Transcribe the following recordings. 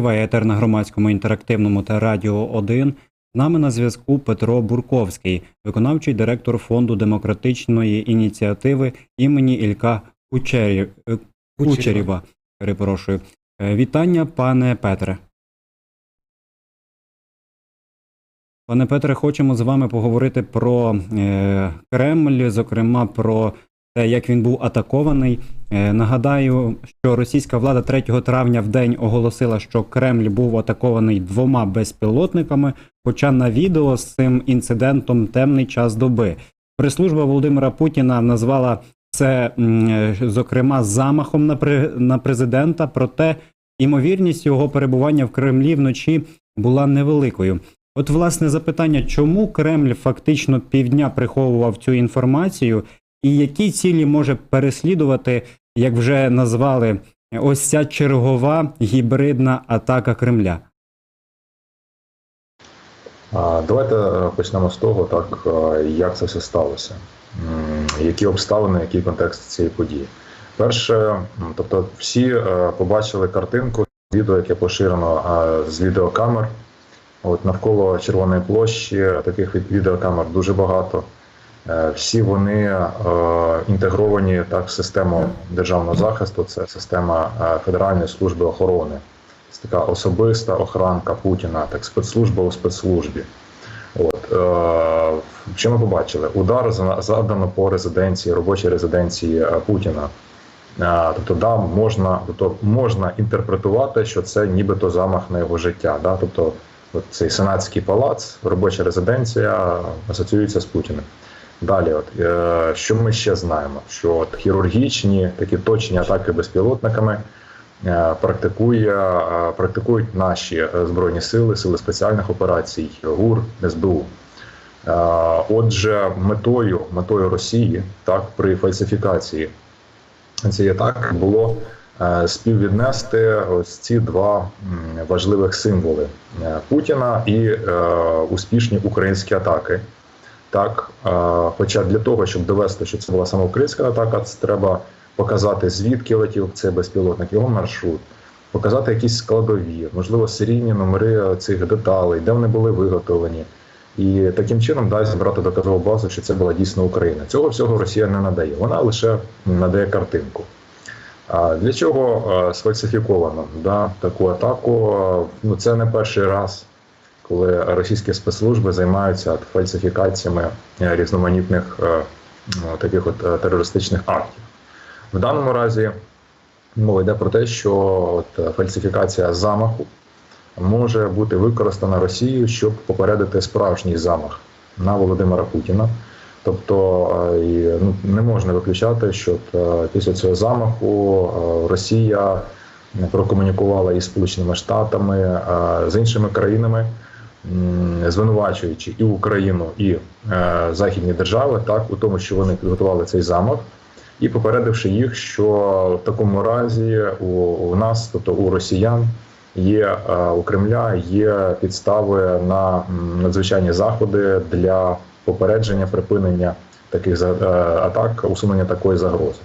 Триває етер на громадському інтерактивному та радіо 1. З нами на зв'язку Петро Бурковський, виконавчий директор фонду демократичної ініціативи імені Ілька е, Кучерєва. Перепрошую. Е, Вітання, пане Петре. Пане Петре, хочемо з вами поговорити про е, Кремль, зокрема про як він був атакований. Е, нагадаю, що російська влада 3 травня в день оголосила, що Кремль був атакований двома безпілотниками. Хоча на відео з цим інцидентом темний час доби. Прес-служба Володимира Путіна назвала це, е, зокрема, замахом на, президента. Проте імовірність його перебування в Кремлі вночі була невеликою. От, власне, запитання, чому Кремль фактично півдня приховував цю інформацію, і які цілі може переслідувати, як вже назвали, ось ця чергова гібридна атака Кремля? Давайте е, почнемо з того, так е, як це все сталося, які обставини, який контекст цієї події. Перше, тобто, всі е, побачили картинку, відео, яке поширено з відеокамер. От навколо Червоної площі таких відеокамер дуже багато. Е, Всі вони е, інтегровані так в систему державного захисту. Це система е, Федеральної служби охорони. Це така особиста охранка Путіна, так спецслужба у спецслужбі. От е, що ми побачили? Удар за- завдано по резиденції, робочій резиденції Путіна. Тобто, да, можна, тобто можна інтерпретувати, що це нібито замах на його життя. Да? Тобто, цей сенатський палац, робоча резиденція асоціюється з Путіним. Далі, от е, що ми ще знаємо? Що от хірургічні такі точні атаки безпілотниками е, практикує, е, практикують наші е, збройні сили, сили спеціальних операцій, ГУР, СБУ. Е, Отже, метою метою Росії так при фальсифікації цієї атаки було е, співвіднести ось ці два важливих символи е, Путіна і е, успішні українські атаки. Так, хоча для того, щоб довести, що це була саме українська атака, це треба показати, звідки летів цей безпілотник, його маршрут, показати якісь складові, можливо, серійні номери цих деталей, де вони були виготовлені. І таким чином дасть зібрати доказову базу, що це була дійсно Україна. Цього всього Росія не надає. Вона лише надає картинку. А для чого е, сфальсифіковано да, таку атаку? Ну це не перший раз, коли російські спецслужби займаються фальсифікаціями е, різноманітних е, ну, таких от е, терористичних актів. В даному разі мова йде про те, що от фальсифікація замаху може бути використана Росією, щоб попередити справжній замах на Володимира Путіна. Тобто ну, не можна виключати, що після цього замаху Росія прокомунікувала із Сполученими Штатами з іншими країнами, звинувачуючи і Україну, і е, західні держави, так у тому, що вони підготували цей замах, і попередивши їх, що в такому разі у, у нас, тобто у росіян, є е, у Кремля є підстави на надзвичайні заходи для попередження припинення таких е, атак, усунення такої загрози.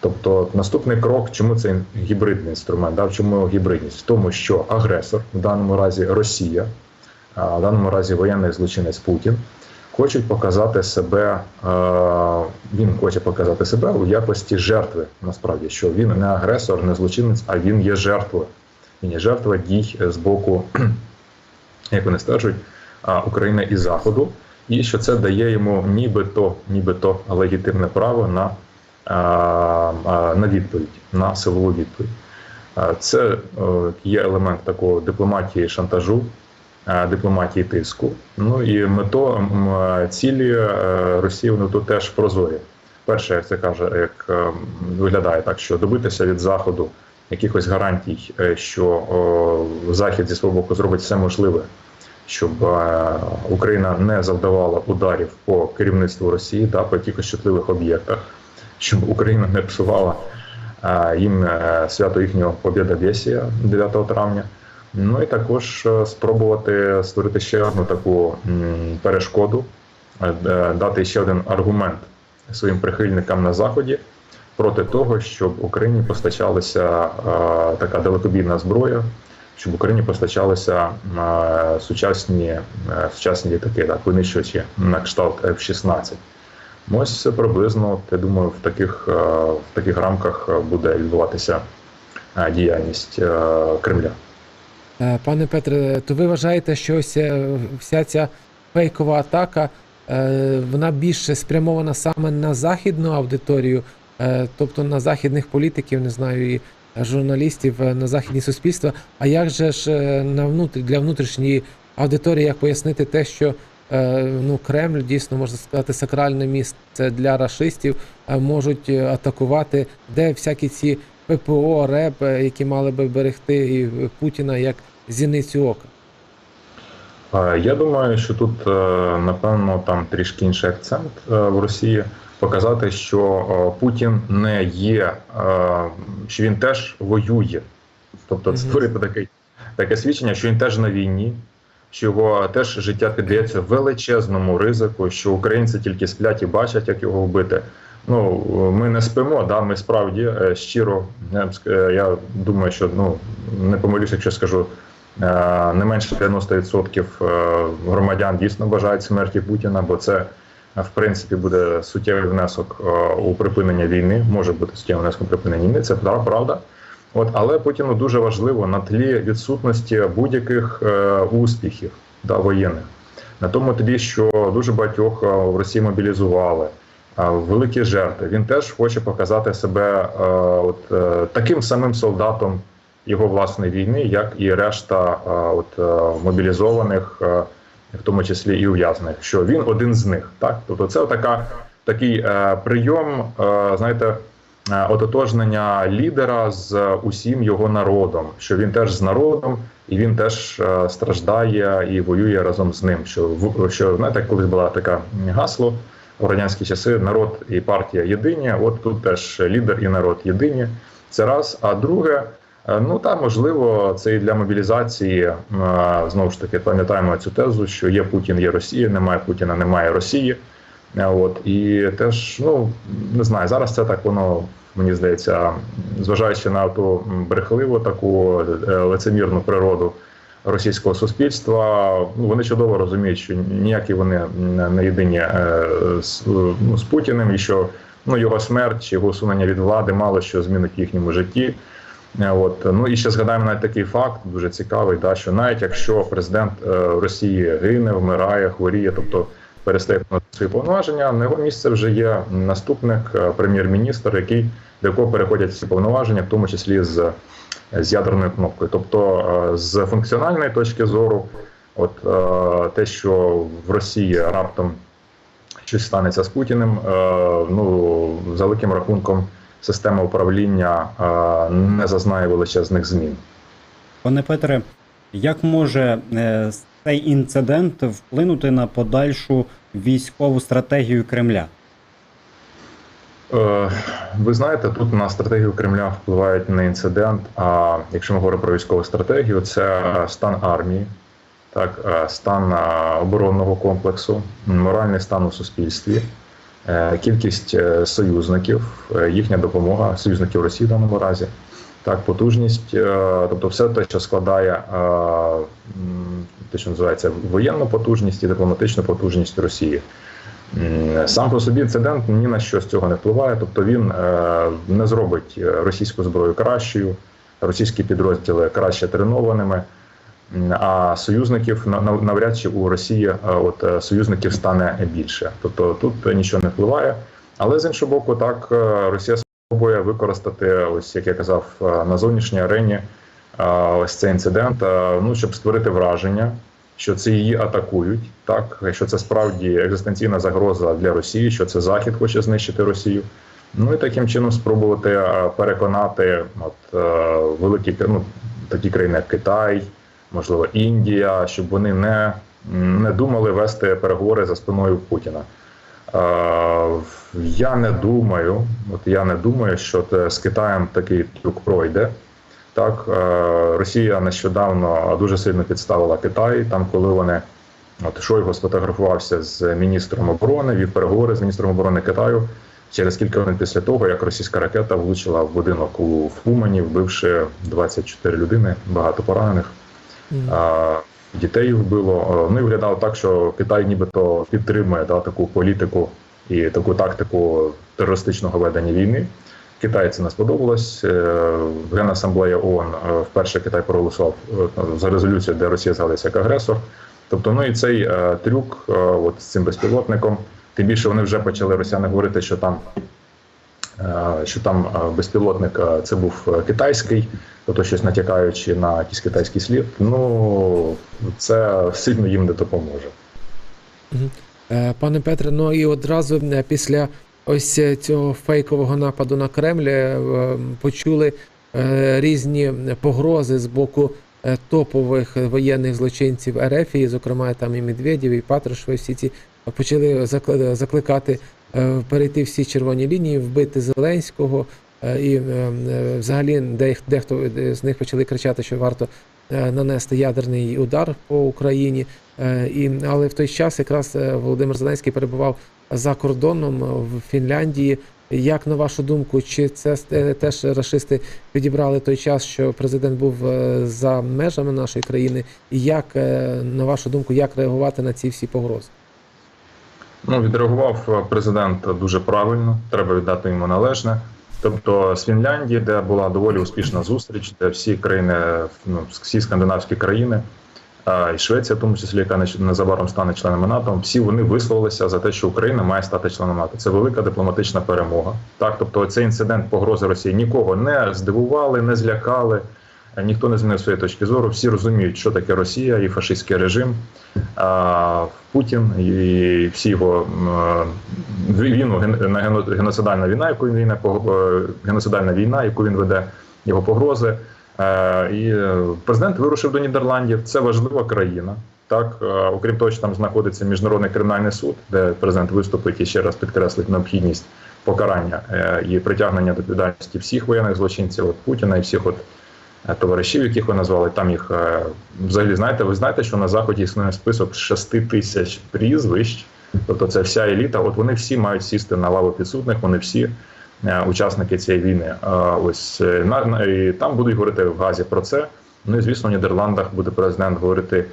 Тобто наступний крок, чому це гібридний інструмент, да? чому гібридність? В тому, що агресор, в даному разі Росія, в даному разі воєнний злочинець Путін, хочуть показати себе, е, він хоче показати себе у якості жертви. Насправді, що він не агресор, не злочинець, а він є жертвою. Він є жертва дій з боку, як вони стверджують, України і Заходу, і що це дає йому нібито, нібито легітимне право на, на відповідь, на силову відповідь. Це е, є елемент такого дипломатії шантажу, дипломатії тиску. Ну і мето е, цілі е, Росії вони тут теж прозорі. Перше, як це каже, як е, виглядає так, що добитися від заходу якихось гарантій, е, що захід зі свого боку зробить все можливе, щоб е, Україна не завдавала ударів по керівництву Росії та по якихось чутливих об'єктах, щоб Україна не псувала е, їм е, свято їхнього Побєдобєсія 9 травня. Ну і також е, спробувати створити ще одну таку перешкоду, е, дати ще один аргумент своїм прихильникам на заході проти того, щоб Україні постачалася е, така далекобійна зброя, щоб Україні постачалися сучасні, сучасні літаки, так, винищувачі на кшталт F-16. Ось приблизно, я думаю, в таких, в таких рамках буде відбуватися діяльність Кремля. Е, Пане Петре, то ви вважаєте, що ось е, вся ця фейкова атака е, вона більше спрямована саме на західну аудиторію, тобто на західних політиків, не знаю, і журналістів, на західні суспільства. А як же ж на внутрі для внутрішньої аудиторії, як пояснити те, що ну, Кремль дійсно можна сказати сакральне місце для рашистів, е, можуть атакувати, де всякі ці ППО, РЕБ, е, які мали би берегти і Путіна як зіницю ока. Е, Я думаю, що тут е, напевно там трішки інший акцент е, в Росії показати, що е, Путін не є, е, що він теж воює, тобто створити таке, таке свідчення, що він теж на війні, що його теж життя піддається величезному ризику, що українці тільки сплять і бачать, як його вбити. Ну ми не спимо, да, ми справді е, щиро. Е, я думаю, що ну не помилюсь, якщо скажу. Е, Не менше 90% е, громадян дійсно бажають смерті Путіна, бо це в принципі буде суттєвий внесок у припинення війни. Може бути суттєвим внеском у припинення війни. Це правда. От, але Путіну дуже важливо на тлі відсутності будь-яких успіхів да, воєнних, на тому тлі, що дуже багатьох в Росії мобілізували, великі жертви. Він теж хоче показати себе е, от, е, таким самим солдатом його власної війни, як і решта е, от, мобілізованих, в тому числі і ув'язнених, що він один з них. Так? Тобто це така, такий прийом, знаєте, ототожнення лідера з усім його народом, що він теж з народом, і він теж страждає і воює разом з ним. Що що знаєте, колись була така гасло в радянські часи: народ і партія єдині. От тут теж лідер і народ єдині. Це раз. А друге, е, ну та можливо, це і для мобілізації е, знову ж таки пам'ятаємо цю тезу, що є Путін, є Росія, немає Путіна, немає Росії. Е, От і теж, ну не знаю, зараз це так воно мені здається, зважаючи на ту брехливу таку лицемірну природу російського суспільства, ну вони чудово розуміють, що ніякі вони не єдині е, з, ну, з Путіним, і що ну його смерть чи його усунення від влади мало що змінить в їхньому житті. Е, От ну і ще згадаємо навіть такий факт, дуже цікавий, да що навіть якщо президент е, Росії гине, вмирає, хворіє, тобто перестає виконувати свої повноваження, на його місце вже є наступник, прем'єр-міністр, який до якого переходять всі повноваження, в тому числі з, з ядерною кнопкою. Тобто, е, з функціональної точки зору, от е, те, що в Росії раптом щось станеться з Путіним, е, ну за великим рахунком система управління не зазнає величезних змін. Пане Петре, як може цей інцидент вплинути на подальшу військову стратегію Кремля? Е, Ви знаєте, тут на стратегію Кремля впливають не інцидент. А якщо ми говоримо про військову стратегію, це стан армії, так, е, стан е, оборонного комплексу, моральний стан у суспільстві, кількість союзників, їхня допомога, союзників Росії в даному разі, так, потужність, тобто все те, що складає те, що називається воєнну потужність і дипломатичну потужність Росії. Сам по собі інцидент ні на що з цього не впливає, тобто він е, не зробить е, російську зброю кращою, російські підрозділи краще тренованими, а союзників на- на- навряд чи у Росії е, от союзників стане більше. Тобто тут нічого не впливає. Але з іншого боку, так Росія спробує використати, ось як я казав, на зовнішній арені ось цей інцидент, ну щоб створити враження, що це її атакують, так що це справді екзистенційна загроза для Росії, що це Захід хоче знищити Росію. Ну і таким чином спробувати е, переконати от, е, великі ну, такі країни, як Китай, можливо, Індія, щоб вони не, не думали вести переговори за спиною Путіна. Е, Я не думаю, от я не думаю, що з Китаєм такий трюк пройде. Так, е, Росія нещодавно дуже сильно підставила Китай, там, коли вони от Шойгу сфотографувався з міністром оборони, вів переговори з міністром оборони Китаю. через кілька хвилин після того, як російська ракета влучила в будинок у в Умані, вбивши 24 людини, багато поранених. А, Дітей вбило. Е, Ну і виглядало так, що Китай нібито підтримує да, таку політику і таку тактику терористичного ведення війни. Китаю це не сподобалось. Е, Генасамблея ООН е, вперше Китай проголосував е, за резолюцію, де Росія згадується як агресор. Тобто, ну і цей трюк от з цим безпілотником. Тим більше вони вже почали росіяни говорити, що там, що там безпілотник це був китайський, тобто щось натякаючи на якийсь китайський слід. Ну це сильно їм не допоможе. Пане Петре, ну і одразу після ось е, цього фейкового нападу на Кремль е, почули е, різні погрози з боку топових воєнних злочинців РФ, і, зокрема там і Медведєв, і Патрушев, всі ці почали закли- закликати перейти всі червоні лінії, вбити Зеленського. І взагалі дех- дехто з них почали кричати, що варто нанести ядерний удар по Україні. Е, І, але в той час якраз е, Володимир Зеленський перебував за кордоном е, в Фінляндії. Як на вашу думку, чи це е, теж рашисти підібрали той час, що президент був е, за межами нашої країни? І як е, на вашу думку, як реагувати на ці всі погрози? Ну, відреагував е, президент дуже правильно, треба віддати йому належне. Тобто з Фінляндії, де була доволі успішна зустріч, де всі країни, ну, всі скандинавські країни, а і Швеція, в тому числі, яка незабаром стане членами НАТО, всі вони висловилися за те, що Україна має стати членом НАТО. Це велика дипломатична перемога. Так, тобто, цей інцидент погрози Росії нікого не здивували, не злякали. Е, Ніхто не змінив своєї точки зору. Всі розуміють, що таке Росія і фашистський режим. А, Путін і всі його війну ген- на гено- геноцидальна війна, яку він війна, геноцидальна війна, яку він веде, його погрози. Е, І е, президент вирушив до Нідерландів. Це важлива країна. Так, е, окрім того, що там знаходиться міжнародний кримінальний суд, де президент виступить і ще раз підкреслить необхідність покарання е, і притягнення до відповідальності всіх воєнних злочинців, от Путіна і всіх от е, товаришів, яких ви назвали. Там їх е, взагалі знаєте. Ви знаєте, що на заході існує список 6 тисяч прізвищ, тобто це вся еліта. От вони всі мають сісти на лаву підсудних. Вони всі е, учасники цієї війни. Ось е, на, на і там будуть говорити в Газі про це. Ну і звісно, в Нідерландах буде президент говорити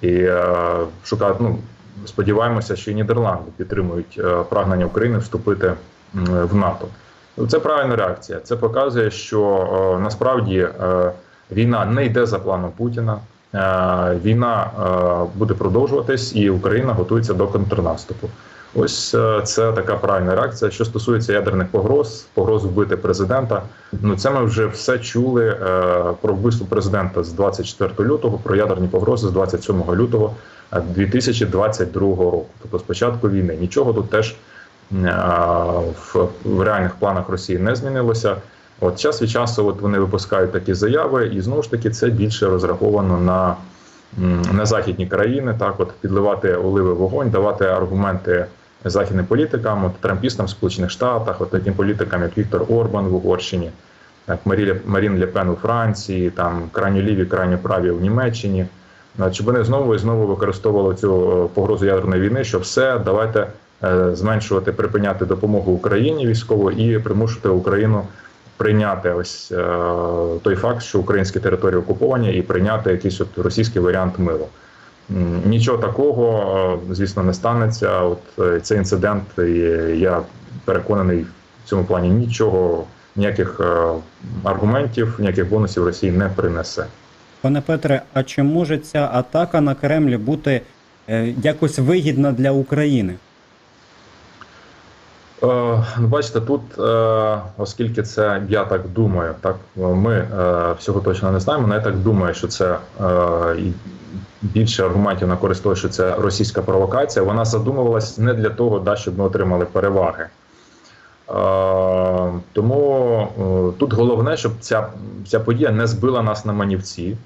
і е, шукати. Ну сподіваємося, що і Нідерланди підтримують е, прагнення України вступити в НАТО. Ну, Це правильна реакція. Це показує, що е, насправді е, війна не йде за планом Путіна. Е, Війна е, буде продовжуватись, і Україна готується до контрнаступу. Ось е, це така правильна реакція. Що стосується ядерних погроз, погроз вбити президента. Ну це ми вже все чули про вбивство президента з 24 лютого, про ядерні погрози з 27 лютого е, 2022 року. Тобто з початку війни. Нічого тут теж в реальних планах Росії не змінилося. От час від часу, от вони випускають такі заяви, і знову ж таки це більше розраховано на, на західні країни. Так, от підливати оливи вогонь, давати аргументи західним політикам, от трампістам в Сполучених Штатах, от таким політикам, як Віктор Орбан в Угорщині, як Марі, Марін Лепен у Франції, там крайньо ліві, крайньо праві в Німеччині. Щоб вони знову і знову використовували цю е, погрозу ядерної війни, що все давайте е, зменшувати, припиняти допомогу Україні військову і примушувати Україну прийняти ось е, той факт, що українські території окуповані, і прийняти якийсь от російський варіант миру. Нічого такого, е, звісно, не станеться. От е, цей інцидент, я переконаний в цьому плані нічого, ніяких аргументів, ніяких бонусів Росії не принесе. Пане Петре, а чи може ця атака на Кремль бути якось вигідна для України? Е, ну, Бачите, тут, е, оскільки це я так думаю, так ми е, всього точно не знаємо. але я так думаю, що це більше аргументів на користь того, що це російська провокація. Вона задумувалась не для того, да, щоб ми отримали переваги. Тому тут головне, щоб ця, ця подія не збила нас на манівці.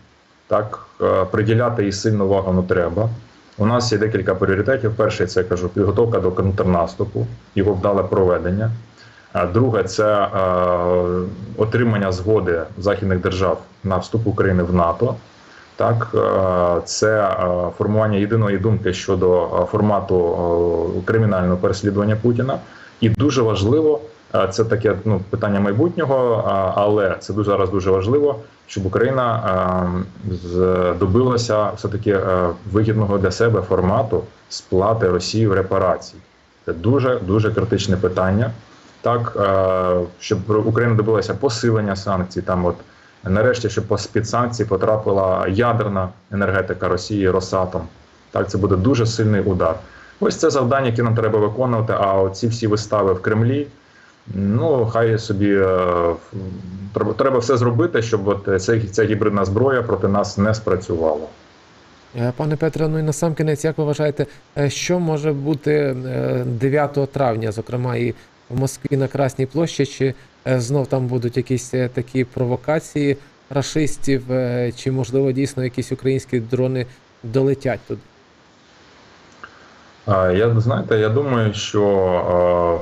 Так, приділяти їй сильну увагу не треба. У нас є декілька пріоритетів. Перший це я кажу підготовка до контрнаступу, його вдале проведення. Друге це е, отримання згоди західних держав на вступ України в НАТО. Так, е, це е, формування єдиної думки щодо формату кримінального переслідування Путіна. І дуже важливо, це таке ну, питання майбутнього, але це дуже зараз дуже важливо, щоб Україна е, добилася все-таки е, вигідного для себе формату сплати Росії в репарацій. Це дуже дуже критичне питання. Так, е, щоб Україна добилася посилення санкцій, там от нарешті, щоб під санкції потрапила ядерна енергетика Росії Росатом. Так, це буде дуже сильний удар. Ось це завдання, яке нам треба виконувати. А ці всі вистави в Кремлі. Ну, хай собі е, треба, все зробити, щоб от ця, ця гібридна зброя проти нас не спрацювала. Е, Пане Петре, ну і на сам кінець, як ви вважаєте, е, що може бути е, 9 травня, зокрема, і в Москві на Красній площі, чи знов там будуть якісь такі провокації рашистів, е, чи можливо дійсно якісь українські дрони долетять туди? Я знаєте, я думаю, що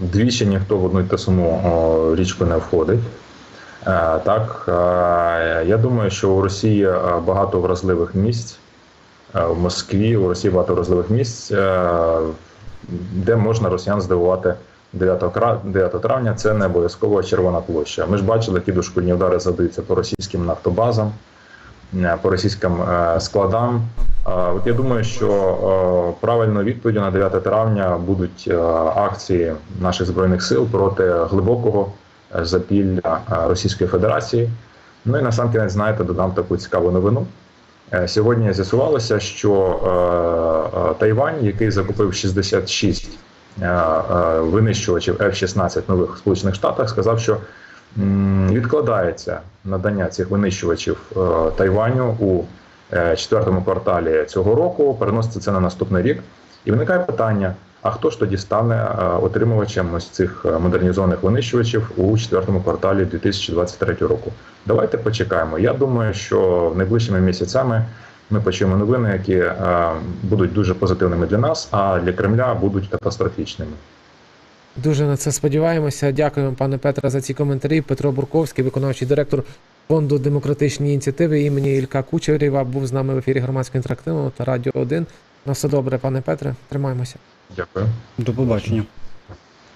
двічі ніхто в одну й ту саму річку не входить. Е, Так, е, я думаю, що у Росії е, багато вразливих місць. В Москві у Росії багато вразливих місць, де можна росіян здивувати 9 травня. Це не обов'язково Червона площа. Ми ж бачили, які дошкульні удари задаються по російським нафтобазам, по російським е, складам. Е, От я думаю, що е, правильною відповіддю на 9 травня будуть е, акції наших збройних сил проти глибокого е, запілля е, Російської Федерації. Ну і на сам кінець, знаєте, додам таку цікаву новину. Е, Сьогодні з'ясувалося, що е, е, Тайвань, який закупив 66 е, е, винищувачів F-16 нових в Сполучених Штатах, сказав, що відкладається надання цих винищувачів е, Тайваню у е, четвертому кварталі цього року. Переноситься це на наступний рік. І виникає питання: а хто ж тоді стане е, отримувачем ось цих модернізованих винищувачів у четвертому кварталі 2023 року? Давайте почекаємо. Я думаю, що найближчими місяцями ми почуємо новини, які е, будуть дуже позитивними для нас, а для Кремля будуть катастрофічними. Дуже на це сподіваємося. Дякуємо, пане Петре, за ці коментарі. Петро Бурковський, виконавчий директор фонду демократичні ініціативи імені Ілька Кучерєва, був з нами в ефірі громадського інтерактивного та радіо 1. На все добре, пане Петре. Тримаємося. Дякую. До побачення.